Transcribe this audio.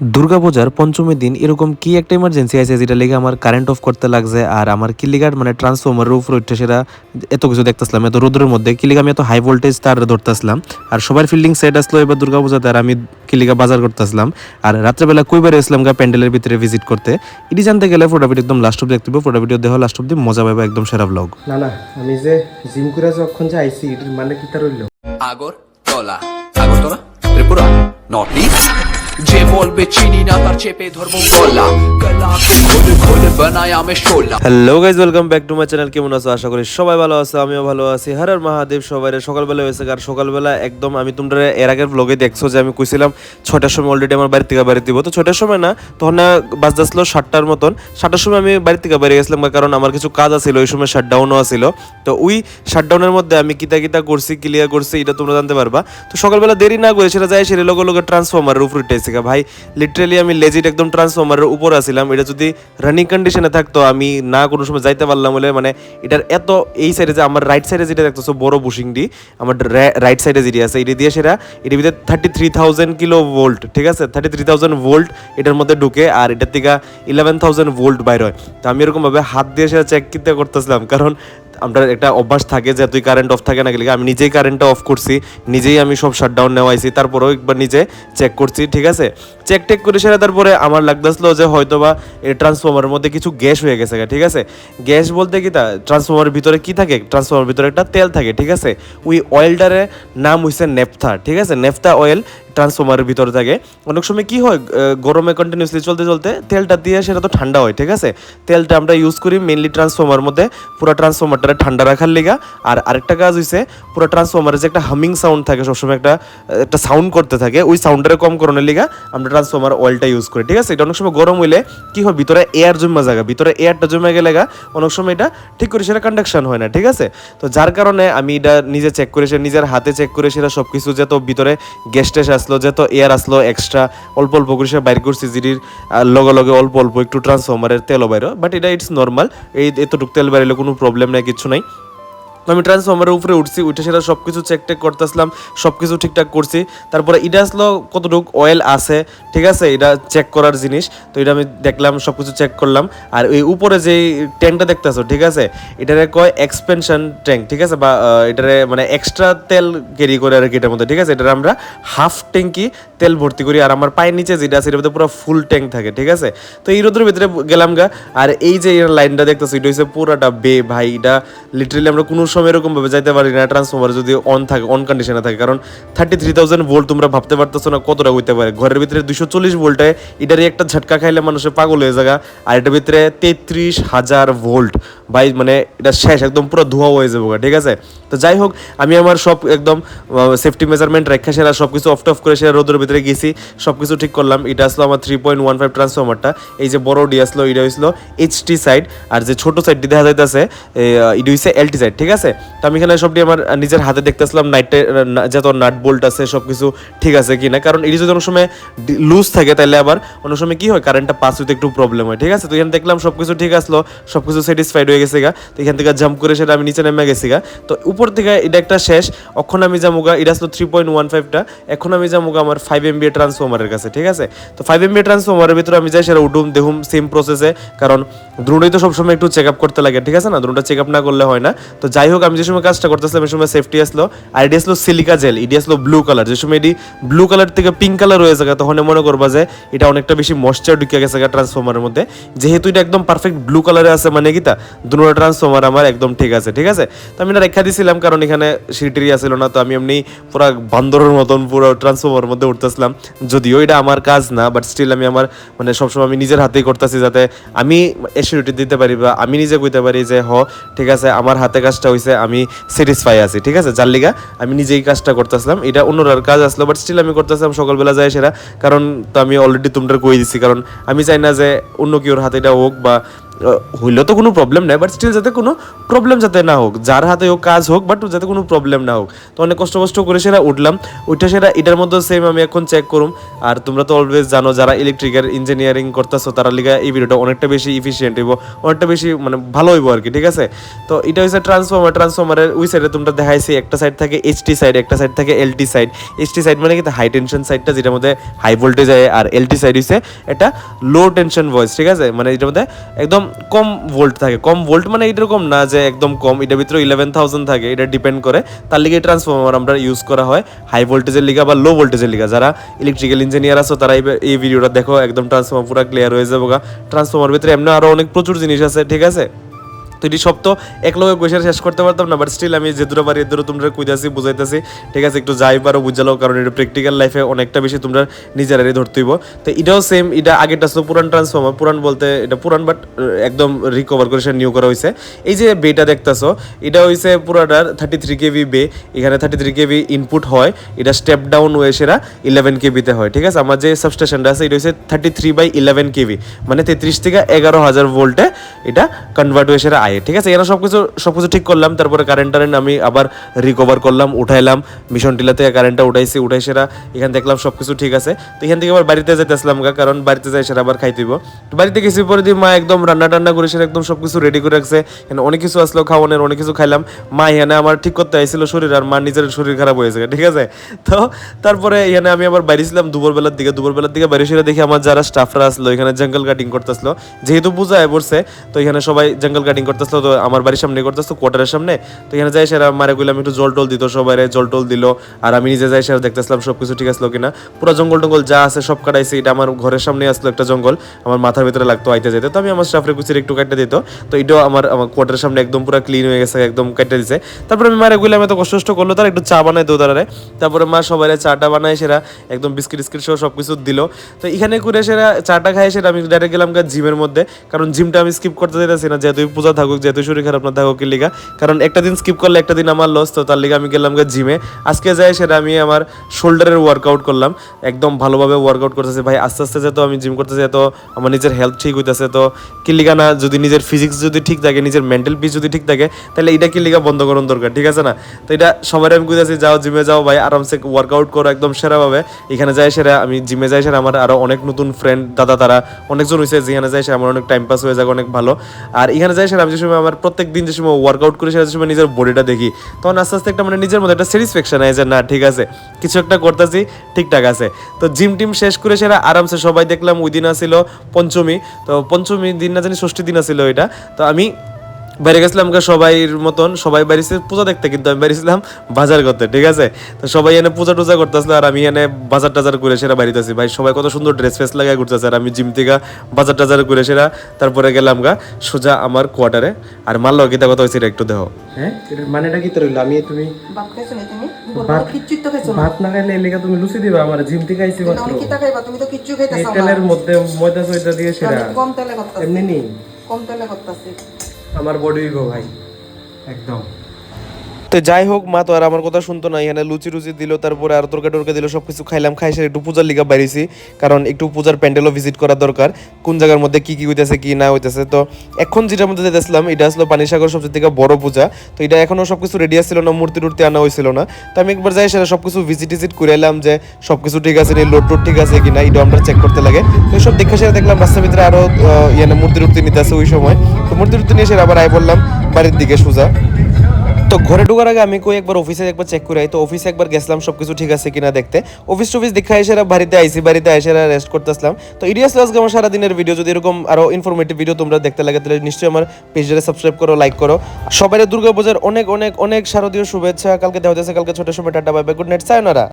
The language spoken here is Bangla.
দুর্গাপূজার পঞ্চমীর দিন এরকম কি একটা ইমার্জেন্সি আছে যেটা লেগে আমার কারেন্ট অফ করতে লাগছে আর আমার কিলিগার মানে ট্রান্সফর্মার উপর উঠে সেটা এত কিছু দেখতেছিলাম এত রোদের মধ্যে। কিলিগা আমি এত হাই ভোল্টেজ তার ধরতেছিলাম। আর সবার ফিল্ডিং সেট আসলো এবার দুর্গাপূজাতে আর আমি কিলিগা বাজার করতেছিলাম। আর রাত্রেবেলা কইবার এসলাম গা প্যান্ডেলের ভিতরে ভিজিট করতে। এটি জানতে গেলে ফোটা ভিডিও একদম লাস্ট অব্দি দেখতে হবে ফোটা ভিডিও দেওয়া লাস্ট অব্দি মজা পাবে একদম সেরা ব্লগ না না আমি যে জিম করে যখন যে আইছি এটার মানে কি তার হইল? আগর তলা আগরতলা? ত্রিপুরা? নর্থ ইস্ট যে বলবে চিনি না, তার চেপে ধরবো গলা hello guys welcome back to my channel, কেমন আছো? আশা করি সবাই ভালো আছে, আমিও ভালো আছি। হর হর মহাদেব, সবাই সকালবেলা হয়েছে আর সকালবেলা একদম আমি তোমরা এর আগের ব্লগে দেখছ যে আমি কইছিলাম ছয়টার সময় অলরেডি আমার বাড়ি থেকে বাড়ি দিব। তো ছয়টার সময় না, তখন না বাজতে আসলো সাতটার মতন। সাতটার সময় আমি বাড়ি থেকে বেরিয়ে গেছিলাম কারণ আমার কিছু কাজ আছিল, ওই সময় শাটডাউনও আছিল। তো ওই শাটডাউনের মধ্যে আমি কিতা কিতা করছি ক্লিয়ার করছি, এটা তোমরা জানতে পারবা। তো সকালবেলা দেরি না করে সেটা যায় সেটা লগে লগে ট্রান্সফর্মারের উপর উঠেছে ভাই লিটারেলি আমি লেজিট একদম ট্রান্সফর্মারের উপর আসছিলাম এটা যদি রানিং কন্ডিশনে থাকতো, আমি না কোনো সময় যাইতে পারলাম বলে মানে এটার এত এই সাইডে যে আমার রাইট সাইডে যেটা দেখতেছো, বড় বুশিংটি আমার রাইট সাইডে যেটি আছে, এটা দিয়ে সেটা, এটার ভিতরে thirty three thousand kilo volt ঠিক আছে? থার্টি থ্রি থাউজেন্ড ভোল্ট এটার মধ্যে ঢুকে, আর এটার থেকে ইলেভেন থাউজেন্ড ভোল্ট বাইর হয়। তো আমি এরকমভাবে হাত দিয়ে সেটা চেক করতে করতেছিলাম, কারণ আমরা একটা অভ্যাস থাকে যে তুই কারেন্ট অফ থাকে না গেলে আমি নিজেই কারেন্টটা অফ করছি, নিজেই আমি সব শাটডাউন নেওয়াইছি, তারপরেও একবার নিজে চেক করছি, ঠিক আছে? চেক টেক করে সেরা তারপরে আমার লাগতেছিল যে হয়তো বা এই ট্রান্সফর্মারের মধ্যে কিছু গ্যাস হয়ে গেছে ঠিক আছে? গ্যাস বলতে কি তা? ট্রান্সফর্মারের ভিতরে কি থাকে? ট্রান্সফর্মারের ভিতরে একটা তেল থাকে, ঠিক আছে? ওই অয়েলটারে নাম হইছে নেপথা ঠিক আছে? নেপথা অয়েল ট্রান্সফর্মারের ভিতরে থাকে। অনেক সময় কি হয় গরমে কন্টিনিউসলি চলতে চলতে তেলটা দিয়ে সেটা তো ঠান্ডা হয়, ঠিক আছে? তেলটা আমরা ইউজ করি মেনলি ট্রান্সফর্মার মধ্যে, পুরো ট্রান্সফর্মারটা ঠান্ডা রাখার লিগা। আর আরেকটা কাজ হইছে, পুরো ট্রান্সফর্মারে যে একটা হামিং সাউন্ড থাকে, সবসময় একটা একটা সাউন্ড করতে থাকে, ওই সাউন্ডটা কম করানোর লিগা আমরা ট্রান্সফর্মার অয়েলটা ইউজ করি, ঠিক আছে? এটা অনেক সময় গরম হইলে কি হয়, ভিতরে এয়ার জমা জায়গা ভিতরে এয়ারটা জমে গেলে অনেক সময় এটা ঠিক করে সেটা কন্ডাকশন হয় না, ঠিক আছে? তো যার কারণে আমি এটা নিজে চেক করে, সে নিজের হাতে চেক করে সেটা সব কিছু যে তো ভিতরে গ্যাস টেস আসলো, যে তো এয়ার আসলো এক্সট্রা অল্প অল্প করে সে বাইর করছি জিডির লগে লগে অল্প অল্প একটু ট্রান্সফর্মারের তেলও বাইর বাট এটা ইটস নর্মাল এই এতটুকু তেল বাইরে কোনো প্রবলেম নেই, কিছু নাই। তো আমি ট্রান্সফর্মারের উপরে উঠছি, উঠে সেটা সব কিছু চেক টেক করতেছিলাম সব কিছু ঠিকঠাক করছি। তারপরে এটা আসলো কতটুকু অয়েল আছে, ঠিক আছে? এটা চেক করার জিনিস। তো এটা আমি দেখলাম সব কিছু চেক করলাম। আর ওই উপরে যে ট্যাঙ্কটা দেখতেছো, ঠিক আছে? এটারে কয় এক্সপেনশন ট্যাঙ্ক ঠিক আছে? বা এটারে মানে এক্সট্রা তেল ক্যারি করে আর কি এটার মধ্যে, ঠিক আছে? এটার আমরা হাফ ট্যাঙ্কি তেল ভর্তি করি। আর আমার পায়ের নিচে যেটা আছে, এটার মধ্যে পুরো ফুল ট্যাঙ্ক থাকে, ঠিক আছে? তো এই রোদের ভিতরে গেলাম গা। আর এই যে লাইনটা দেখতেছো, এটা হচ্ছে পুরাটা বে ভাই। এটা লিটারেলি আমরা কোনো সময় এরকম ভাবে যাইতে পারি না ট্রান্সফর্মার যদি অন থাকে অন কন্ডিশনে থাকে, কারণ থার্টি থ্রি থাউজেন্ড ভোল্ট তোমরা ভাবতে পারতেছো না কতটা হইতে পারে। ঘরের ভিতরে দুশো চল্লিশ ভোল্টে এটারই একটা ঝটকা খাইলে মানুষের পাগল হয়ে যাগা, আর এটার ভিতরে তেত্রিশ হাজার ভোল্ট ভাই মানে এটা শেষ, একদম পুরো ধোয়া হয়ে যাব ঠিক আছে? তো যাই হোক, আমি আমার সব একদম সেফটি মেজারমেন্ট রেখা সেরা সব কিছু অফ করে সেরা রোদের ভিতরে গেছি সব কিছু ঠিক করলাম। এটা আসলো আমার থ্রি পয়েন্ট ওয়ান ফাইভ ট্রান্সফর্মারটা এই যে বড় ডি আসলো, এটা হইছিল এইচটি সাইড আর যে ছোট সাইডটি দেখা যাইতেছে এটা হইছে এলটি সাইড ঠিক আছে? তো আমি এখানে সবটি আমার নিজের হাতে দেখতেছিলাম, নাইটে যত নাট বোল্ট আছে সব কিছু ঠিক আছে কি না কারণ এটি যদি অনেক সময় লুজ থাকে তাহলে আবার অনেক সময় কি হয় কারেন্টটা পাস হইতে একটু প্রবলেম হয়, ঠিক আছে? তো এখানে দেখলাম সব কিছু ঠিক আসলো সব কিছু স্যাটিসফাইড হয়ে গেছে গা। তো এখান থেকে জাম্প করে সেটা আমি নিচে নেমে গেছি গা। তো উপর থেকে এটা একটা শেষ, এখন আমি যাব গা, এটা আসলো থ্রি পয়েন্ট ওয়ান ফাইভটা এখন আমি যাব গা আমার ফাইভ এম বি ট্রান্সফর্মারের কাছে, ঠিক আছে? তো ফাইভ এম বি ট্রান্সফর্মারের ভিতরে আমি যাই, সেটা উঠুম দেখুম সেম প্রসেসে কারণ দ্রুণই তো সবসময় একটু চেক আপ করতে লাগে, ঠিক আছে না? দ্রুণটা চেক আপ না করলে হয় না। তো যাই হোক আমি যে সময় কাজটা করতেছিলাম, এই সময় সেফটি আসলো, আর এটি আসলো সিলিকা জেল এটি আসলো ব্লু কালার যে সময় এটি ব্লু কালার থেকে পিঙ্ক কালার হয়ে যাবে তখন মনে করবা যে এটা অনেকটা বেশি ময়শ্চার ঢুকে গেছে ট্রান্সফর্মারের মধ্যে। যেহেতু এটা একদম পারফেক্ট ব্লু কালারে আছে মানে কি তা? দুটো ট্রান্সফর্মার আমার একদম ঠিক আছে ঠিক আছে? তো আমি এটা রেখা দিছিলাম, কারণ এখানে সিঁড়িটিরি আসছিল না, তো আমি এমনি পুরো বান্দরের মতন পুরো ট্রান্সফর্মারের মধ্যে উঠতেছিলাম। যদিও এটা আমার কাজ না বাট স্টিল আমি আমার মানে সবসময় আমি নিজের হাতেই করতেছি যাতে আমি এসিউরিটি দিতে পারি বা আমি নিজে কইতে পারি যে, হ, ঠিক আছে, আমার হাতে কাজটা হইছে আমি স্যাটিসফাই আছি, ঠিক আছে? যার লিগা আমি নিজেই কাজটা করতেছিলাম। এটা অন্যরার কাজ আসলো বাট স্টিল আমি করতেছিলাম, সকালবেলা যাই সেরা। কারণ তো আমি অলরেডি তোমরা কই দিছি, কারণ আমি চাই না যে অন্য কেউর হাতে এটা হোক বা হইলেও তো কোনো প্রবলেম নাই বাট স্টিল যাতে কোনো প্রবলেম যাতে না হোক, যার হাতে হোক কাজ হোক বাট যাতে কোনো প্রবলেম না হোক। তো অনেক কষ্ট কষ্ট করে সেটা উঠলাম ওইটা সেটা এটার মধ্যে সেম আমি এখন চেক করুম। আর তোমরা তো অলওয়েজ জানো, যারা ইলেকট্রিক্যাল ইঞ্জিনিয়ারিং করতেছো, তারা লিগা এই ভিডিওটা অনেকটা বেশি ইফিসিয়েন্ট হইব, অনেকটা বেশি মানে ভালো হইব আর কি ঠিক আছে? তো এটা হচ্ছে ট্রান্সফর্মার ট্রান্সফর্মারের ওই সাইডে তোমরা দেখাইছি, একটা সাইড থাকে এইচটি সাইড একটা সাইড থাকে এলটি সাইড এইচটি সাইড মানে কিন্তু হাই টেনশন সাইডটা যেটার মধ্যে হাই ভোল্টেজ হয় আর এলটি সাইড হচ্ছে এটা লো টেনশন ভয়েস ঠিক আছে? মানে এটার মধ্যে একদম কম ভোল্ট থাকে। কম ভোল্ট মানে এরকম না যে একদম কম, এটার ভিতরে ইলেভেন থাউজেন্ড থাকে, এটা ডিপেন্ড করে। তার লিগে ট্রান্সফর্মার আমরা ইউজ করা হয় হাই ভোল্টেজের লিগা বা লো ভোল্টেজের লিগা। যারা ইলেকট্রিক্যাল ইঞ্জিনিয়ার আছো, তারা এই- এই ভিডিওটা দেখো, একদম ট্রান্সফর্মার পুরো ক্লিয়ার হয়ে যাব ট্রান্সফর্মার ভিতরে এমনি আরও অনেক প্রচুর জিনিস আছে, ঠিক আছে? তো এটি সব তো এক লগে কৈশার শেষ করতে পারতাম না বাট স্টিল আমি যে দুটো পারি এদের তোমরা কইতাছি, বুঝাইতেছি, ঠিক আছে, একটু যাই পারো বুঝালো কারণ এটা প্র্যাকটিক্যাল লাইফে অনেকটা বেশি তোমরা নিজেরাই ধরতে হইব। তো এটাও সেম এটা আগেরটা ছিল পুরান ট্রান্সফর্মার পুরান বলতে এটা পুরান বাট একদম রিকভার করে সে নিউ করা হয়েছে এই যে বেটা দেখতেছো, এটা হইছে পুরাটার থার্টি থ্রি কেভি বে এখানে থার্টি থ্রি কেভি ইনপুট হয়, এটা স্টেপ ডাউন হয়ে সেরা ইলেভেন কেবিতে হয়, ঠিক আছে? আমার যে সাবস্টেশনটা আছে, এটা হচ্ছে thirty three by eleven KV মানে তেত্রিশ থেকে এগারো হাজার ভোল্টে এটা কনভার্ট হয়ে সেরা আয়ে, ঠিক আছে? এখানে সব কিছু সব কিছু ঠিক করলাম, তারপরে কারেন্ট টারেন্ট আমি আবার রিকভার করলাম, উঠাইলাম মিশন টিলা থেকে কারেন্টটা উঠাইছি, উঠাই সেরা, এখানে দেখলাম সব কিছু ঠিক আছে। তো এখান থেকে আবার বাড়িতে যেতেছিলাম গা, কারণ বাড়িতে যাই সেরা আবার খাইতেইব তো বাড়িতে গেছি পরে দিয়ে মা একদম রান্না টান্না করে সেরা একদম সব কিছু রেডি করে রাখছে। এখানে অনেক কিছু আসলো, খাওয়ানোর অনেক কিছু খাইলাম। মা এখানে আমার ঠিক করতে আইছিল শরীর, আর মা নিজের শরীর খারাপ হয়েছে ঠিক আছে? তো তারপরে এখানে আমি আবার বাড়ি বাইরেছিলাম দুপুরবেলার দিকে দুপুরবেলার দিকে বাইরে সেরা দেখি আমার যারা স্টাফরা আসলো, এখানে জঙ্গল কাটিং করতেছিল যেহেতু পূজায় পড়ছে, তো এখানে সবাই জঙ্গল কাটিং করতেছিল তো আমার বাড়ির সামনে করতেছিল কোয়ার্টারের সামনে। তো এখানে যাই সেরা মারে কইলাম একটু জল টল দিত সবাই জল টল দিল। আর আমি নিজে যাই সেরা দেখতেছিলাম সব কিছু ঠিক আসলো কিনা। পুরো জঙ্গল টঙ্গল যা আছে সব কাটাইছি, এটা আমার ঘরের সামনে আসলো একটা জঙ্গল। আমার মাথার ভিতরে লাগতো আইতে যেতে। তো আমি আমার স্টাফরে কুচির একটু কাটতে দিত। তো এটাও আমার আমার কোয়ার্টারের সামনে একদম পুরো ক্লিন হয়ে গেছে, একদম কেটে দিছে। তারপরে আমি মারে কইলাম এত কষ্ট কষ্ট করল, তার একটু চা বানাই দো দাঁড়ারে তারপরে মা সবাই চাটা বানায় সেরা, একদম বিস্কিট টিস্কিট সহ সব কিছু দিল। তো এখানে করে সেরা চাটা খাই সেটা আমি ডাইরেক্ট গেলাম জিমের মধ্যে। কারণ জিমটা আমি স্কিপ করতে দিতেছি না, যেহেতু পূজা থাকুক, যেহেতু শরীর খারাপ না, থাকুক লিগা। কারণ একটা দিন স্কিপ করলে একটা দিন আমার লস তো তার লিগে আমি গেলাম জিমে আজকে যাই সেটা আমি আমার শোল্ডারের ওয়ার্কআউট করলাম। একদম ভালোভাবে ওয়ার্কআউট করতেছে। ভাই, আস্তে আস্তে যেহেতু আমি জিম করতেছি তো আমার নিজের হেলথ ঠিক হইতেছে, তো কি লিগা না, যদি নিজের ফিজিক্স যদি ঠিক থাকে, নিজের মেন্টাল পিস যদি ঠিক থাকে, তাহলে এটা কি লিগা বন্ধ করানো দরকার, ঠিক আছে না? তো এটা সবাই আমি কইতাছি, যাও জিমে যাও, ভাই, আরামসে ওয়ার্কআউট করো একদম সেরাভাবে। এখানে যাই সেরা, আমি জিমে যাই সেরা, আমার আরও অনেক নতুন ফ্রেন্ড দাদা তারা, অনেকজন হয়েছে যেখানে যাই সেরা, আমার অনেক টাইম পাস হয়ে যাবে অনেক ভালো। আর এখানে যাই সেরা, আমি যে সময় আমার প্রত্যেক দিন যে সময় ওয়ার্কআউট করি, সেটা সময় নিজের বডিটা দেখি, তখন আস্তে আস্তে একটা মানে নিজের মধ্যে একটা স্যাটিসফ্যাকশন হয় যে, না, ঠিক আছে, কিছু একটা করতেছি, ঠিকঠাক আছে। তো জিম টিম শেষ করে সেটা আরামসে সবাই দেখলাম, ওই দিন আসিল পঞ্চমী, তো পঞ্চমী দিন না জানি ষষ্ঠী দিন আসিল এটা। তো আমি বাইরে গেছিলাম গা সবাইয়ের মতন সবাই বাইরেছে পূজা দেখতে কিন্তু আমি বাইরেছিলাম বাজার করতে ঠিক আছে? তো সবাই এনে পূজা টুজা করতেছিল আর আমি এনে বাজার টাজার করে সেরা বাড়িতে আছি। ভাই সবাই কত সুন্দর ড্রেস ফ্রেস লাগাই ঘুরতেছে আর আমি জিম থেকে বাজার টাজার করে সেরা তারপরে গেলাম গা সোজা আমার কোয়ার্টারে আর মারলো গীতা কথা হয়েছে এটা একটু দেহ হ্যাঁ? এটার মানেটা কি তোর আমি তুমি? ভাত খাইছো নি তুমি? ভাত- কিচ্ছুই তো খাইছো না। ভাত না খাইলে এলাকা তুমি লুচি দিবা আমার জিম থেকে আইছি তুমি মাত্র। অনেক কিতা খাইবা? তুমি তো কিচ্ছু খাইতেছো না তেলের মধ্যে ময়দা সয়দা দিয়ে সেরা। কম তেলে করতেছি। এমনি নি? কম তেলে করতেছি। আমার বডি গো ভাই। একদম। তো যাই হোক মা তো আর আমার কথা শুনতো না। এখানে লুচি রুচি দিল তারপরে আর তরকা টরকা দিল সব কিছু খাইলাম খাই সেরে একটু পূজার লিগা বাইরেছি কারণ একটু পূজার প্যান্ডেলও ভিজিট করা দরকার কোন জায়গার মধ্যে কি কি হইতেছে কি না হইতেছে। তো এখন যেটার মধ্যে যেতেছিলাম এটা আসলো পানিসাগর সবচেয়ে থেকে বড় পূজা। তো এটা এখনও সব কিছু রেডি আসছিল না মূর্তি টুর্তি আনা হয়েছিল না। তো আমি একবার যাই সেটা সব কিছু ভিজিট টিজিট করে এলাম যে সব কিছু ঠিক আছে লোড টোড ঠিক আছে কি না এটা আমরা চেক করতে লাগে। তো সব দেখে সেটা দেখলাম রাস্তার ভিতরে আরও আহ, ইয়ানে মূর্তি টুর্তি নিতে আছে ওই সময়। তো মূর্তি টুর্তি নিয়ে সেটা আবার আই বললাম বাড়ির দিকে সোজা। তো ঘরে ঢোকার আগে আমি কই একবার অফিসে একবার চেক করে আই। তো অফিসে একবার গেছিলাম, সবকিছু ঠিক আছে কিনা দেখতে। অফিস টফিস দেখা এসে বাড়িতে আইসি বাড়িতে এসে রেস্ট করতেছিলাম। তো ইডিয়াস আজকে আমার সারাদিনের ভিডিও যদি এরকম আরও ইনফরমেটিভ ভিডিও তোমরা দেখতে লাগে, তাহলে নিশ্চয়ই আমার পেজে সাবস্ক্রাইব করো লাইক করো। সবাই দুর্গাপূজার অনেক অনেক অনেক শারদীয় শুভেচ্ছা। কালকে দেওয়া যাচ্ছে কালকে ছোট সময়, tata bye good night sayonara